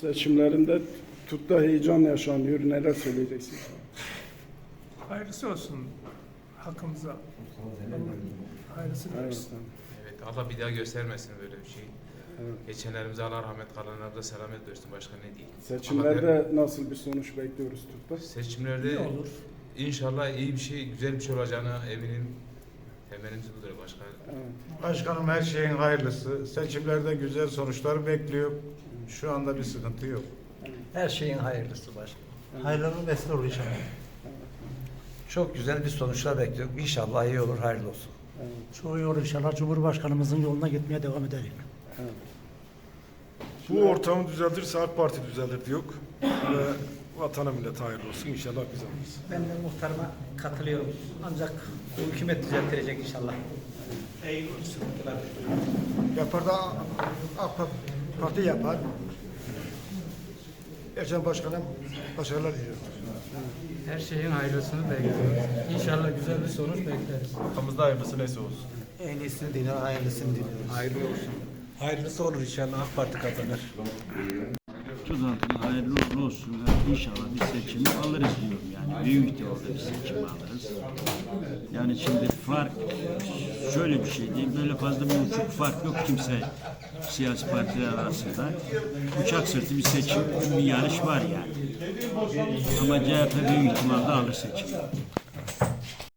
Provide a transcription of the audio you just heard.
Seçimlerinde TUT'ta heyecan yaşanıyor. Neler söyleyeceksiniz? Hayırlısı olsun hakkımıza. Hayırlısı Evet. versin. Evet Allah bir daha göstermesin böyle bir şey. Evet. Geçenlerimize Allah rahmet kalanlara da selamet versin başka ne diyeyim. Seçimlerde nasıl bir sonuç bekliyoruz TUT'ta? Seçimlerde İyi olur. inşallah iyi bir şey, güzel bir şey olacağına eminim. Temelimiz budur başka. Evet. Başkanım her şeyin hayırlısı. Seçimlerde güzel sonuçlar bekliyor. Şu anda bir sıkıntı yok. Her şeyin hayırlısı başkanım. Hayırlı vesile olur inşallah. Çok güzel bir sonuçlar bekliyoruz. İnşallah iyi olur, hayırlı olsun. Evet. Çoğu yol inşallah Cumhurbaşkanımızın yoluna gitmeye devam edelim. Evet. Bu ortamı düzeltirse AK Parti düzeltir diyor. Ve vatana millet hayırlı olsun. İnşallah biz alırız. Ben de muhtarıma katılıyorum. Ancak bu hükümet düzeltilecek inşallah. Yapar da AK Parti yapar. Ercan Başkanım başarılar diliyorum. Her şeyin hayırlısını bekliyoruz. İnşallah güzel bir sonuç bekleriz. Hakkımızda hayırlısı neyse olsun. En iyisini diliyor, hayırlısını diliyoruz. Hayırlı olsun. Hayırlısı olur inşallah AK Parti kazanır. Tuzant'ın hayırlı uğurlu olsun. İnşallah bir seçimi alırız diyorum yani. Büyük ihtimalle bir seçimi alırız. Yani şimdi fark şöyle bir şey değil. Böyle fazla bir uçuk fark yok kimse siyasi partiler arasında. Uçak sırtı bir seçim, bir yarış var yani. Ama CHP büyük ihtimalle alır seçimi.